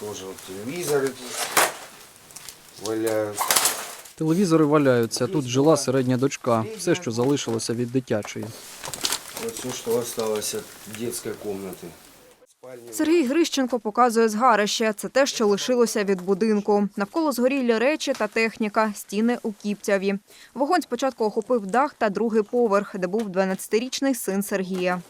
Тоже вот телевизоры валяются. Телевізори валяються. Тут жила середня дочка. Все, що залишилося від дитячої. Все, что осталось от детской комнаты. Спальня. Сергій Грищенко показує згарище. Це те, що лишилося від будинку. Навколо згорілі речі та техніка, стіни у Кіптяві. Вогонь спочатку охопив дах та другий поверх, де був 12-річний син Сергія.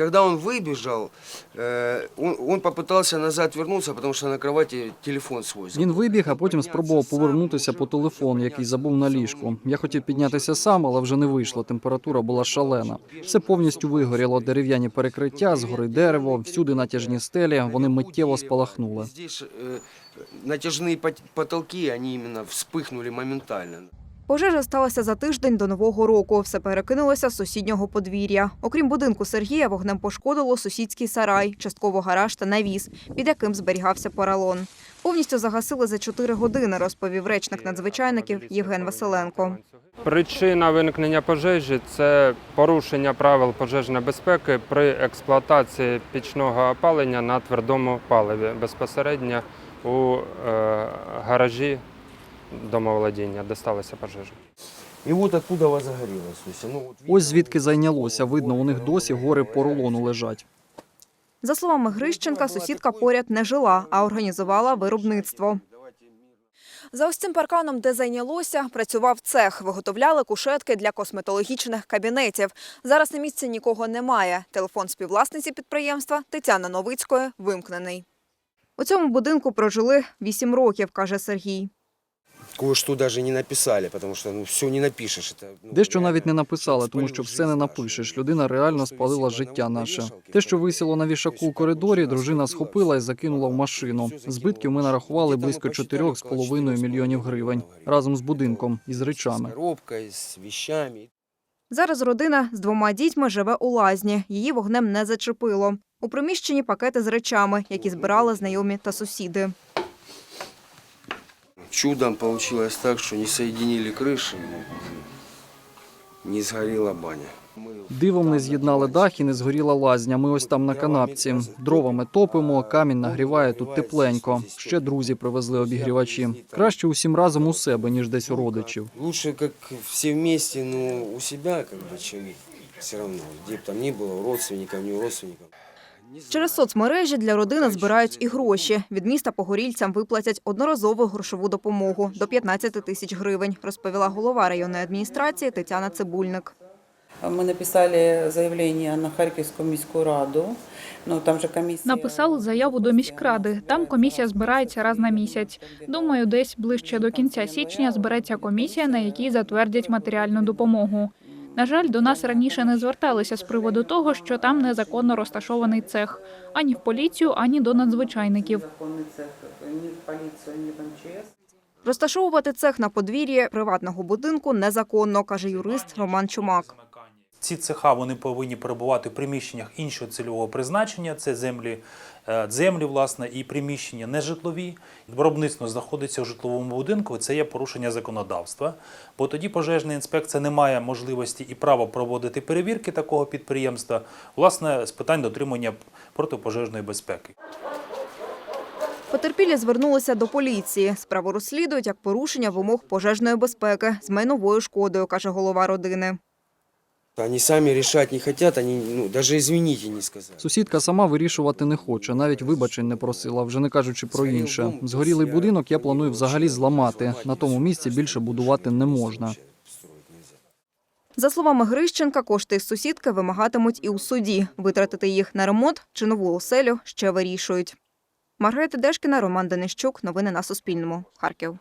Когда он выбежал, э, он, он попытался назад вернуться, потому что на кровати телефон свой забыл. Він вибіг, а потім спробував повернутися по телефон, який забув на ліжку. Я хотів піднятися сам, але вже не вийшло. Температура була шалена. Все повністю вигоріло. Дерев'яні перекриття, згори дерево, всюди натяжні стелі. Вони миттєво спалахнули. Здесь э, натяжные пот- потолки, они именно вспыхнули моментально. Пожежа сталася за тиждень до Нового року. Все перекинулося з сусіднього подвір'я. Окрім будинку Сергія, вогнем пошкодило сусідський сарай, частково гараж та навіс, під яким зберігався поролон. Повністю загасили за чотири години, розповів речник надзвичайників Євген Василенко. Причина виникнення пожежі це порушення правил пожежної безпеки при експлуатації пічного опалення на твердому паливі безпосередньо у е, гаражі домоволодіння, де сталася пожежа. И вот откуда вас загорелось. То ну, вот Ось звідки зайнялося. Видно, у них досі гори поролону лежать. За словами Грищенка, сусідка поряд не жила, а організувала виробництво. За ось цим парканом, де зайнялося, працював цех. Виготовляли кушетки для косметологічних кабінетів. Зараз на місці нікого немає. Телефон співвласниці підприємства Тетяни Новицької вимкнений. У цьому будинку прожили вісім років, каже Сергій. Кое-что даже не написали, потому что ну, все не напишешь. Это, ну, Дещо навіть не написали, тому що все не напишеш. Людина реально спалила життя наше. Те, що висіло на вішаку у коридорі, дружина схопила і закинула в машину. Збитків ми нарахували близько 4,5 мільйонів гривень разом з будинком і з речами. Зараз родина з двома дітьми живе у лазні. Її вогнем не зачепило. У приміщенні пакети з речами, які збирали знайомі та сусіди. Чудом получилось так, что не соединили крыши, не сгорела баня. Мы Дивом не з'єднали дах і не згоріла лазня. Ми ось там на канапці. Дровами топимо, камінь нагріває тут тепленько. Ще друзі привезли обігрівачі. Краще усім разом у себе, ніж десь у родичів. Лучше как все вместе, но у себя, как бы, чем все равно, где бы там ни было, у родственников, не у родственников. Через соцмережі для родини збирають і гроші. Від міста погорільцям виплатять одноразову грошову допомогу до 15 тисяч гривень, розповіла голова районної адміністрації Тетяна Цибульник. Ми написали заявлення на Харківську міську раду. Ну там же комісія Написали заяву до міськради. Там комісія збирається раз на місяць. Думаю, десь ближче до кінця січня збереться комісія, на якій затвердять матеріальну допомогу. На жаль, до нас раніше не зверталися з приводу того, що там незаконно розташований цех ані в поліцію, ані до надзвичайників. Розташовувати цех на подвір'ї приватного будинку незаконно, каже юрист Роман Чумак. Ці цеха вони повинні перебувати в приміщеннях іншого цільового призначення. Це землі, е, землі, власне, і приміщення нежитлові. Виробництво знаходиться у житловому будинку. Це є порушення законодавства. Бо тоді пожежна інспекція не має можливості і права проводити перевірки такого підприємства, власне, з питань дотримання протипожежної безпеки. Потерпілі звернулися до поліції. Справу розслідують як порушення вимог пожежної безпеки з майновою шкодою, каже голова родини. Они сами решать не хотят, они ну, даже извините не сказали. Сусідка сама вирішувати не хоче, навіть вибачень не просила, вже не кажучи про інше. Згорілий будинок я планую взагалі зламати. На тому місці більше будувати не можна. За словами Грищенка, кошти із сусідки вимагатимуть і у суді. Витратити їх на ремонт чи нову оселю ще вирішують. Маргарита Дешкіна, Роман Денищук. Новини на Суспільному. Харків.